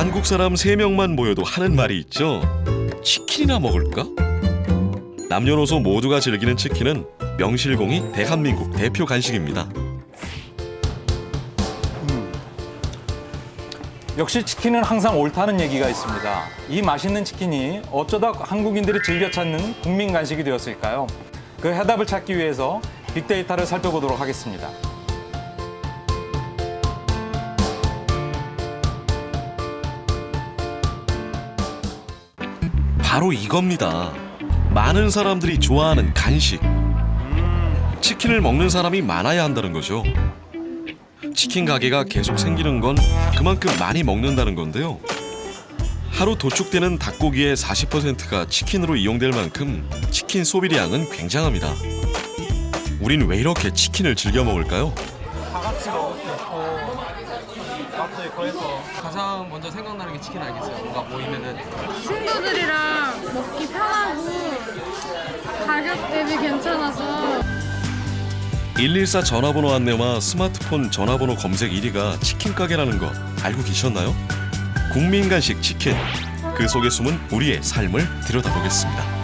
한국 사람 3명만 모여도 하는 말이 있죠. 치킨이나 먹을까? 남녀노소 모두가 즐기는 치킨은 명실공히 대한민국 대표 간식입니다. 역시 치킨은 항상 옳다는 얘기가 있습니다. 이 맛있는 치킨이 어쩌다 한국인들이 즐겨 찾는 국민 간식이 되었을까요? 그 해답을 찾기 위해서 빅데이터를 살펴보도록 하겠습니다. 바로 이겁니다. 많은 사람들이 좋아하는 간식. 치킨을 먹는 사람이 많아야 한다는 거죠. 치킨 가게가 계속 생기는 건 그만큼 많이 먹는다는 건데요. 하루 도축되는 닭고기의 40%가 치킨으로 이용될 만큼 치킨 소비량은 굉장합니다. 우린 왜 이렇게 치킨을 즐겨 먹을까요? 가장 먼저 생각나는 게 치킨 아니겠어요? 뭔가 모이면은 먹기 편하고 가격 대비 괜찮아서 114 전화번호 안내와 스마트폰 전화번호 검색 1위가 치킨 가게라는 거 알고 계셨나요? 국민 간식 치킨 그 속에 숨은 우리의 삶을 들여다보겠습니다.